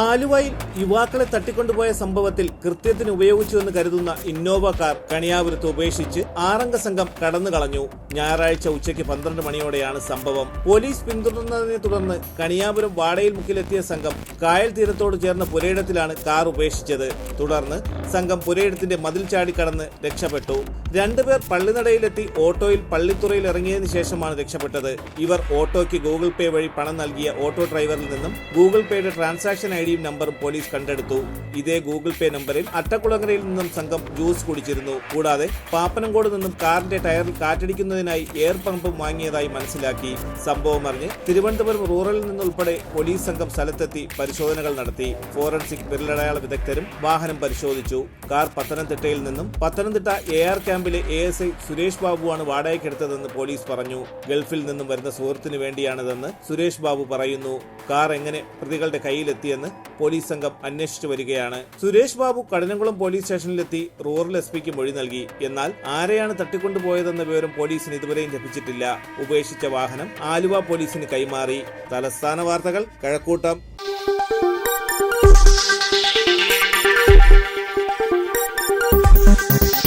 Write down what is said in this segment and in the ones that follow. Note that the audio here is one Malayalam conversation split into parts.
ആലുവയിൽ യുവാക്കളെ തട്ടിക്കൊണ്ടുപോയ സംഭവത്തിൽ കൃത്യത്തിന് ഉപയോഗിച്ചുവെന്ന് കരുതുന്ന ഇന്നോവ കാർ കണിയാപുരത്ത് ഉപേക്ഷിച്ച് ആറംഗ സംഘം കടന്നു കളഞ്ഞു. ഞായറാഴ്ച ഉച്ചയ്ക്ക് പന്ത്രണ്ട് മണിയോടെയാണ് സംഭവം. പോലീസ് പിന്തുടർന്നതിനെ തുടർന്ന് കണിയാപുരം വാടയിൽ മുക്കിലെത്തിയ സംഘം കായൽ തീരത്തോട് ചേർന്ന പുരയിടത്തിലാണ് കാർ ഉപേക്ഷിച്ചത്. തുടർന്ന് സംഘം പുരയിടത്തിന്റെ മതിൽ ചാടി കടന്ന് രക്ഷപ്പെട്ടു. രണ്ടുപേർ പള്ളിനടയിലെത്തി ഓട്ടോയിൽ പള്ളിത്തുറയിൽ ഇറങ്ങിയതിനു ശേഷമാണ് രക്ഷപ്പെട്ടത്. ഇവർ ഓട്ടോയ്ക്ക് ഗൂഗിൾ പേ വഴി പണം നൽകിയ ഓട്ടോ ഡ്രൈവറിൽ നിന്നും ഗൂഗിൾ പേയുടെ ട്രാൻസാക്ഷൻ ഐഡിയും നമ്പറും പോലീസ് കണ്ടെടുത്തു. ഇതേ ഗൂഗിൾ പേ നമ്പറിൽ അട്ടക്കുളങ്ങരയിൽ നിന്നും സംഘം ജ്യൂസ് കുടിച്ചിരുന്നു. കൂടാതെ പാപ്പനംകോട് നിന്നും കാറിന്റെ ടയറിൽ കാറ്റടിക്കുന്നതിനായി എയർ പമ്പും വാങ്ങിയതായി മനസ്സിലാക്കി. സംഭവം അറിഞ്ഞ് തിരുവനന്തപുരം റൂറലിൽ നിന്നുൾപ്പെടെ പോലീസ് സംഘം സ്ഥലത്തെത്തി പരിശോധനകൾ നടത്തി. ഫോറൻസിക് വിരലടയാള വിദഗ്ധരും വാഹനം പരിശോധിച്ചു. കാർ പത്തനംതിട്ടയിൽ നിന്നും പത്തനംതിട്ട എ ആർ ക്യാമ്പിലെ എ എസ് ഐ സുരേഷ് ബാബുവാണ് വാടകയ്ക്കെടുത്തതെന്ന് പോലീസ് പറഞ്ഞു. ഗൾഫിൽ നിന്നും വരുന്ന സുഹൃത്തിന് വേണ്ടിയാണിതെന്ന് സുരേഷ് ബാബു പറയുന്നു. കാർ എങ്ങനെ പ്രതികളുടെ കയ്യിലെത്തിയെന്ന് പോലീസ് സംഘം അന്വേഷിച്ചു വരികയാണ്. സുരേഷ് ബാബു കടനംകുളം പോലീസ് സ്റ്റേഷനിലെത്തി റൂറൽ എസ് പിക്ക് മൊഴി നൽകി. എന്നാൽ ആരെയാണ് തട്ടിക്കൊണ്ടുപോയതെന്ന വിവരം പോലീസിന് ഇതുവരെയും ലഭിച്ചിട്ടില്ല. ഉപേക്ഷിച്ച വാഹനം ആലുവ പോലീസിന് കൈമാറി. തലസ്ഥാന വാർത്തകൾ കഴക്കൂട്ടം.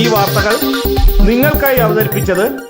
ഈ വാർത്തകൾ നിങ്ങൾക്കായി അവതരിപ്പിച്ചത്